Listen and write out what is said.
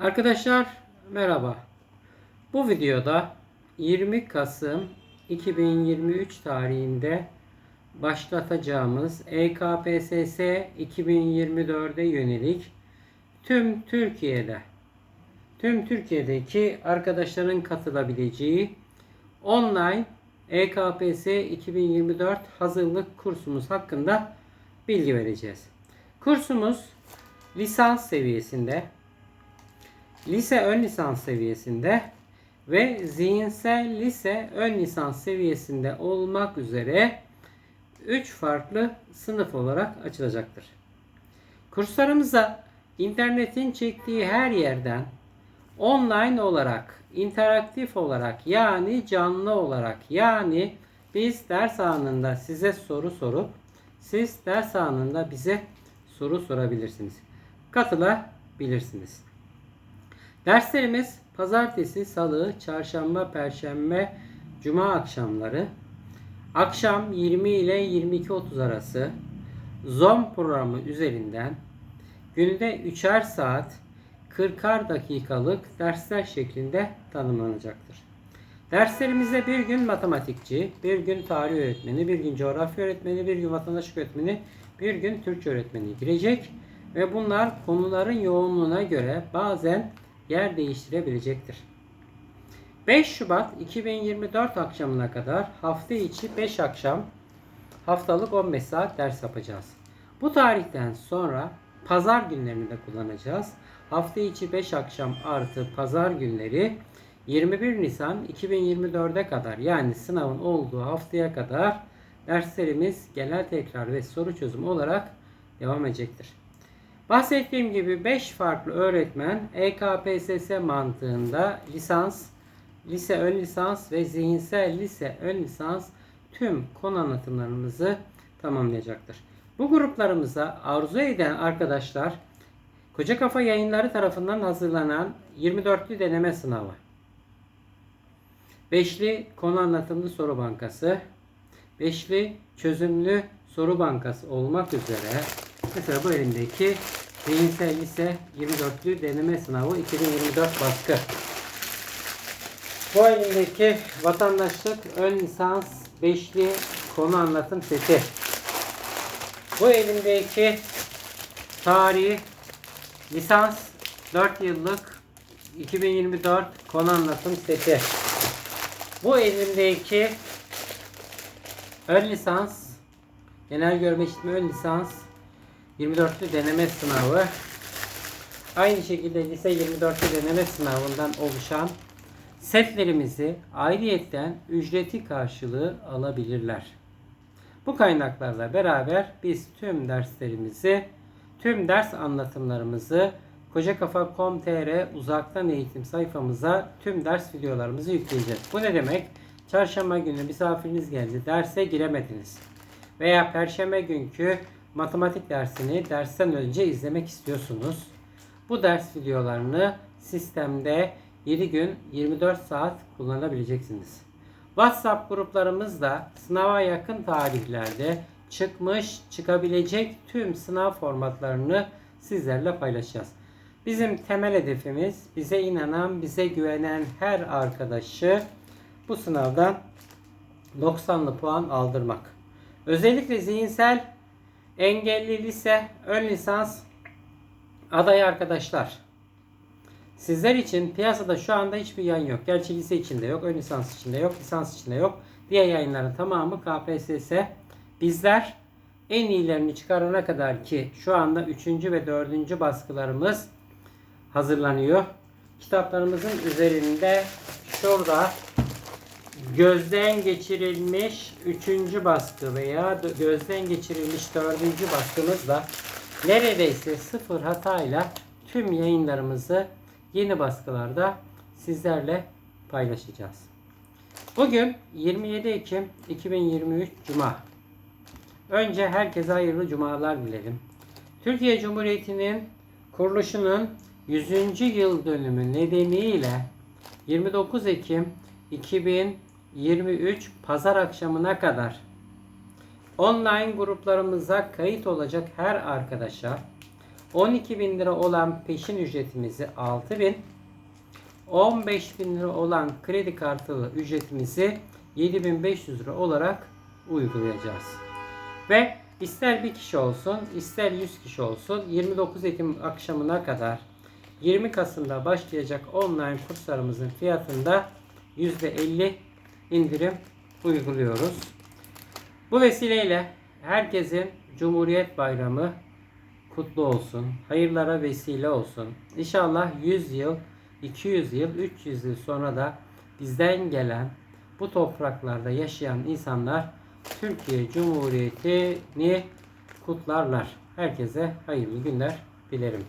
Arkadaşlar merhaba. Bu videoda 20 Kasım 2023 tarihinde başlatacağımız EKPSS 2024'e yönelik tüm Türkiye'de tüm Türkiye'deki arkadaşların katılabileceği online EKPS 2024 hazırlık kursumuz hakkında bilgi vereceğiz. Kursumuz lisans seviyesinde lise ön lisans seviyesinde ve zihinsel lise ön lisans seviyesinde olmak üzere 3 farklı sınıf olarak açılacaktır. Kurslarımıza internetin çektiği her yerden online olarak, interaktif olarak yani canlı olarak yani biz ders anında size soru sorup siz ders anında bize soru sorabilirsiniz. Katılabilirsiniz. Derslerimiz pazartesi, salı, çarşamba, perşembe, cuma akşamları. Akşam 20 ile 22.30 arası Zoom programı üzerinden günde 3'er saat 40'ar dakikalık dersler şeklinde tanımlanacaktır. Derslerimize bir gün matematikçi, bir gün tarih öğretmeni, bir gün coğrafya öğretmeni, bir gün vatandaşlık öğretmeni, bir gün Türkçe öğretmeni girecek ve bunlar konuların yoğunluğuna göre bazen yer değiştirebilecektir. 5 Şubat 2024 akşamına kadar hafta içi 5 akşam haftalık 15 saat ders yapacağız. Bu tarihten sonra pazar günlerini de kullanacağız. Hafta içi 5 akşam artı pazar günleri 21 Nisan 2024'e kadar yani sınavın olduğu haftaya kadar derslerimiz genel tekrar ve soru çözümü olarak devam edecektir. Bahsettiğim gibi 5 farklı öğretmen EKPSS mantığında lisans, lise ön lisans ve zihinsel lise ön lisans tüm konu anlatımlarımızı tamamlayacaktır. Bu gruplarımıza arzu eden arkadaşlar Koca Kafa Yayınları tarafından hazırlanan 24'lü deneme sınavı, 5'li konu anlatımlı soru bankası, 5'li çözümlü soru bankası olmak üzere mesela bu elimdeki Zihinsel Lise 24'lü deneme sınavı 2024 baskı. Bu elimdeki vatandaşlık ön lisans 5'li konu anlatım seti. Bu elimdeki tarih lisans 4 yıllık 2024 konu anlatım seti. Bu elimdeki ön lisans genel görme işitme ön lisans 24'lü deneme sınavı. Aynı şekilde lise 24'lü deneme sınavından oluşan setlerimizi ayrıyetten ücreti karşılığı alabilirler. Bu kaynaklarla beraber biz tüm derslerimizi, tüm ders anlatımlarımızı kocakafa.com.tr uzaktan eğitim sayfamıza tüm ders videolarımızı yükleyeceğiz. Bu ne demek? Çarşamba günü misafiriniz geldi, derse giremediniz. Veya perşembe günkü matematik dersini dersten önce izlemek istiyorsunuz. Bu ders videolarını sistemde 7 gün 24 saat kullanabileceksiniz. WhatsApp gruplarımızda sınava yakın tarihlerde çıkmış, çıkabilecek tüm sınav formatlarını sizlerle paylaşacağız. Bizim temel hedefimiz bize inanan, bize güvenen her arkadaşı bu sınavdan 90'lı puan aldırmak. Özellikle zihinsel engelli lise, ön lisans aday arkadaşlar. Sizler için piyasada şu anda hiçbir yayın yok. Gerçi lise içinde yok, ön lisans içinde yok, lisans içinde yok. Diğer yayınların tamamı KPSS. Bizler en iyilerini çıkarana kadar ki şu anda 3. ve 4. baskılarımız hazırlanıyor. Kitaplarımızın üzerinde şurada gözden geçirilmiş 3. baskı veya gözden geçirilmiş 4. baskımızla neredeyse sıfır hatayla tüm yayınlarımızı yeni baskılarda sizlerle paylaşacağız. Bugün 27 Ekim 2023 Cuma. Önce herkese hayırlı cumalar dilerim. Türkiye Cumhuriyeti'nin kuruluşunun 100. yıl dönümü nedeniyle 29 Ekim 2023 pazar akşamına kadar online gruplarımıza kayıt olacak her arkadaşa 12 bin lira olan peşin ücretimizi 6 bin, 15 bin lira olan kredi kartı ücretimizi 7500 lira olarak uygulayacağız. Ve ister bir kişi olsun, ister 100 kişi olsun 29 Ekim akşamına kadar 20 Kasım'da başlayacak online kurslarımızın fiyatında %50 indirim uyguluyoruz. Bu vesileyle herkesin Cumhuriyet Bayramı kutlu olsun. Hayırlara vesile olsun. İnşallah 100 yıl, 200 yıl, 300 yıl sonra da bizden gelen bu topraklarda yaşayan insanlar Türkiye Cumhuriyeti'ni kutlarlar. Herkese hayırlı günler dilerim.